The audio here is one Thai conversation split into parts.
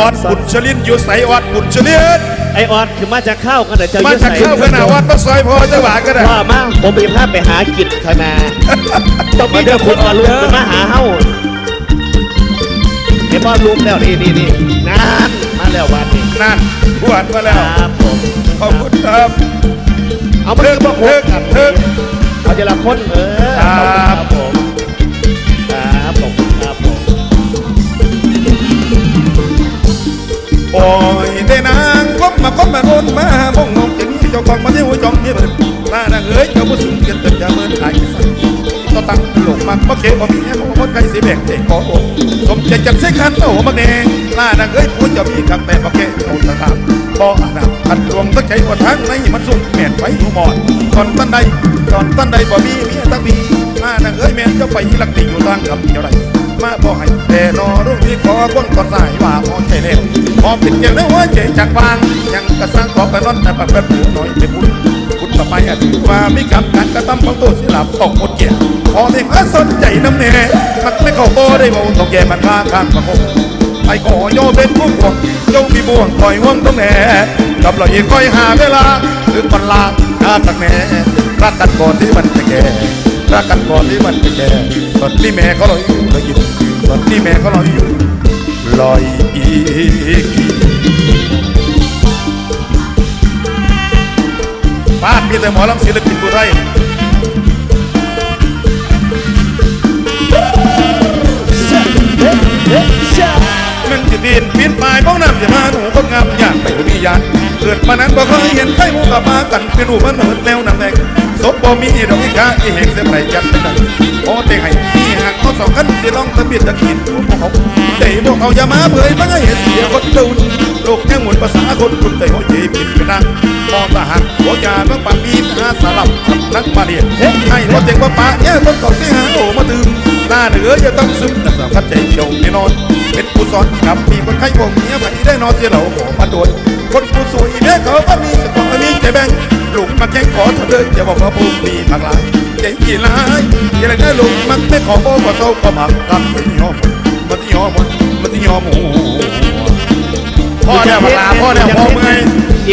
ออดบุญชลินอยู่ใสออดบุญชลินไอออดคือมาจากข้าวกันแต่เจ้ามาเยอะจากใส่เข้าพนาวัดมาซอยพอจะหวานก็ได้ว่ามาผมไปพาไปหากิจธนาต้องมีเรื่องคุณออดลุงจะมาหาเฮ้าเห็นว่าลุงแล้วนี่นี่นี่นั่นมาแล้ววันนี้นั่นบวชมาคแล้วรับผมขอบคุณครับเอามาเรื่องพวกโคกกันเทิงเอาเจละคนเออ มาโนนมามองนกอย่างนี้เจ้าของมาที่หัวจองที่มันน่านางเอ้ยเจ้าผู้สูงเกียรติเกิดจะเมินหายสักก็ตั้งหลงมันบ่เข็บ่มีของคนไกลสิแบ่งเด็กขอบอกสมเจจัดเสขันโตมาแดงน่านางเอ้ยพูดจะมีกับแต่บ่เข็โอนตามบ่อานาขัดดวงตั้งใจว่าทางในมันสุ่มแม่นไว้หัวหมอนก่อนตั้นใดก่อนตั้นใดบ่มีเมียตั้งมีน่านางเอ้ยแม่นเจ้าไปลักติอยู่ทางกับเจ้าใด มาบ่ให้แต่นอรุ่งที่ขอก้นก่อนสายว่าพอใจแล้วพอป็นเกี่ยวแล้วหัวใจจากวางยังกระสังขอไปนอนแต่ปากแบบผู้น้อยเป็นบุญบุญต่อไปอาจถือว่ามีกรรมการกระทำของตัวศิลปต้องหมดเกียรพอเด็กสนใจน้ำเน่มักไม่เข้าโบได้บ่ต้องแย่มันมาข้างประกบไปขอโยเป็นผู้ห่วงเจ้ามีบ่วงคอยห่วงต้องแหน่กับเราเองคอยหาเวลาถึงวันลาหน้าตักแหน่รักกันก่อนที่มันจะแก่รักกันก่อนที่มันจะแก่ ตอนที่แม่เขาลอยอยู่ลอยอยู่ตอนที่แม่เขาลอยอยู่ลอยอีกบ้านมีแต่หมอลำศิลปินผู้ไทยมันจะดินปีนปลายบ้องน้ำจะมาหนูคนงามอยากไปมียาน ดมานั้นบ่เคยเห็นใครหมูกับมากันเป็นรูปมันเหมือนแนวน้ำแดงศพบ่มีดอกอีกาอีเหงเสียไปจัดเป็นไงโอ้เตะให้มีหักเขาสองกันสิลองตะบิดตะกินหัวพวกเขาเตะพวกเขาอย่ามาเผยมันให้เสียคนดู ลกแห่งหมุนภาษาคนคุณแต่หัวใจผิดไปนั่งมองทหารหัวยาเมื่อปากมีอาสลับกับนักมาเรียนให้พอเจ๋งว่าป่าแย่คนก่อนสิหาโอมาดื่มหน้าเหนืออย่าต้องซึมแต่สำคัญใจเดียวแน่นอน เป็นผู้สอนกับมีคนไข้วงเมียไปได้นอนเสียเหล่าขอมาโดนคนผู้สวยแม่เขาก็มีสตองมีใจแบ่งลูกมาแข่งขอเธอเลยอย่าบอกว่าผู้มีมากลายใจกี่ลายอย่าได้ลูกมันไม่ขอโบ้ก็เศร้าก็มักกันไม่ยอมมันที่ยอมมันที่ยอมหมู พ่อเนี่ยเวลาพ่อเนี่ยพ่อเมื่อย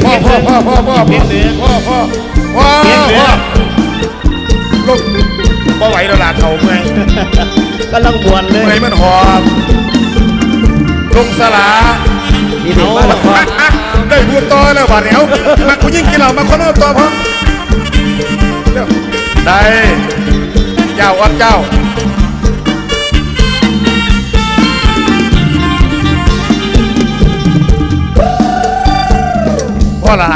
พ่อพ่อพ่อพ่อพ่อพ่อพ่อพ่อพ่อพ่อลูกพ่อไหวแล้วลาเขาเมื่อยกำลังมวนเลเมื่อยมันหอบลุงสลานี่ดีมากครับอะได้พูดต่อแล้วบาดเนียวมาคุณยิ่งกินเหล้ามาคนเอาต่อพร้อได้เจ้าวัดเจ้า อละ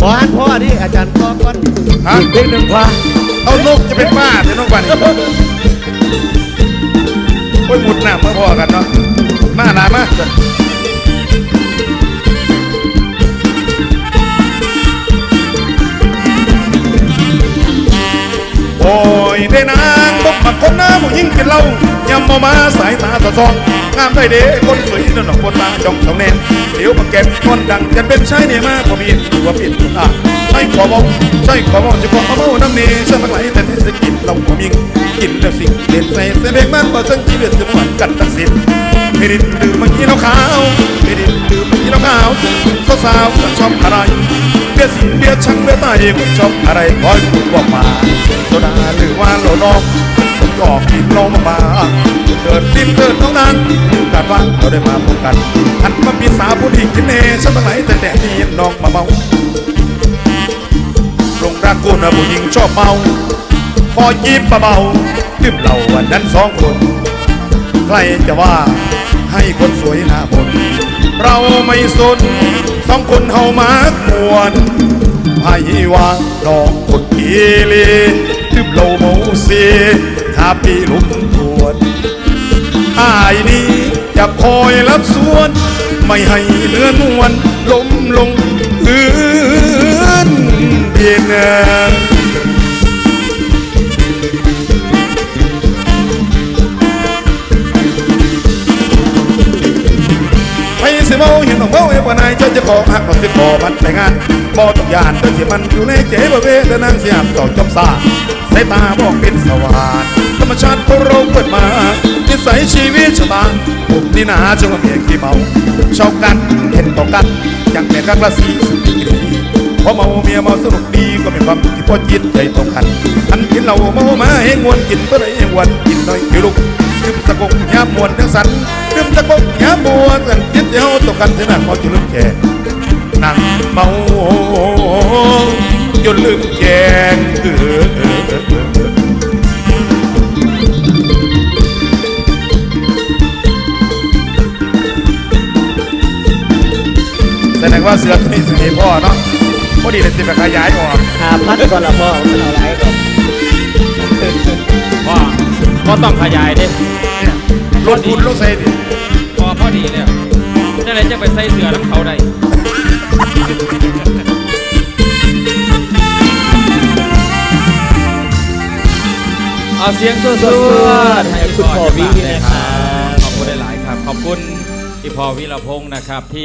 ขอหันพ่อดิอาจารย์พ่อก่อนฮะเด็กหนึ่งพ่อเอานกจะเป็นบ้าเดี๋ยวนกบ้านนี้โอ้ยหมุดหน้ามาพ่อกันเนาะมาหนามา มหน้าผู้หญิงกินเหล้ายำมามาสายตาสะซองงามได้เด้คนสวยนั่นหนอกคนตาจ้องสองแนนเดี๋ยวมาเก็บคนดังจะเป็นชายเนี่ยมากกว่ามีตัวเปลี่ยนตาใช่ขอบอกใช่ขอบอกจะขอเอาเมาน้ำเนยช่าไหลแต่ในสกินเราหัวมิงกินแล้วสิเด่นใส่เสเบกมันเปิดสังชีวิตสมวนกันตัดสินไม่ได้ดื่มมันกินเหล้าขาวไม่ได้ดื่มมันกินเหล้าขาวสาวๆก็ชอบอะไรเบียสิเบียช่างเบียตายก็ชอบอะไรคอยคุณบอกมาโซดาหรือว่าโลนอง ผมก็กินลงมาเกิดดินเกิดน้องนั้นการว่าเราได้มาพบกันหันมาปีสาวผู้ที่กินเนฉันตั้งไหนแต่แต่ที่น้องมาเมาลงรักกูนะผู้หญิงชอบเมาพอยิ้มเบาๆดื่มเหล้าวันนั้นสองคน ใครจะว่าให้คนสวยหน้าบนเราไม่สนสองคนเฮามากมวนให้ว่าน้องคนกีเลทึบโลโมเซถ้า ปีลุมทวนอายนี้จะคอยรับส่วน ไม่ให้เลือนวลล้มลงพื้นเพียนไปสิเมาเห็นต้องเมาเอ้ปนายเจ้าจะขอหักก็สิขอพันแต่งานบ่ต้องยานเดินสิมันอยู่ในเจ๋บเวแต่นางเสียบต่อจบซาสายตาบอกเป็นสว่าน มชาติของเราเกิดมานิสัยชีวิตชะตาผมนี่นาจะว่าเมียขี้เมาชอบครั้งละสี่สิบปีพอเมาเมียเมาสนุกดีก็เป็นความที่พอจิตใจตรงกันอันกินเหล้าเมามาให้งวนกินเพื่อให้วันกินน้อยอยู่ลุกดื่มตะกงยามมวนทั้งสันดื่มตะกงยามมวนสันจิตเดียวตกกันเสียหนักพอจุลืมแก่นั่งเมาจนลืมแกงเออเออเออเออเออ ว่าเสือตัวนี้สิมีพ่อเนาะพอดีเลยสิไปขยายออกหาพัดก่อนละพ่อมันเอาไรก่อนพ่อพ่อต้องขยายเด้รถบุญรถใส่ดิพอพอดีเลยนั่นแหละจะไปใส่เสือน้ำเขาได้เอาเสียงสวดๆให้คุณพ่อวินะนะคครัรับบขอบคุณหลายๆครับ ขอบคุณพี่พ่อวิรพงศ์นะครับที่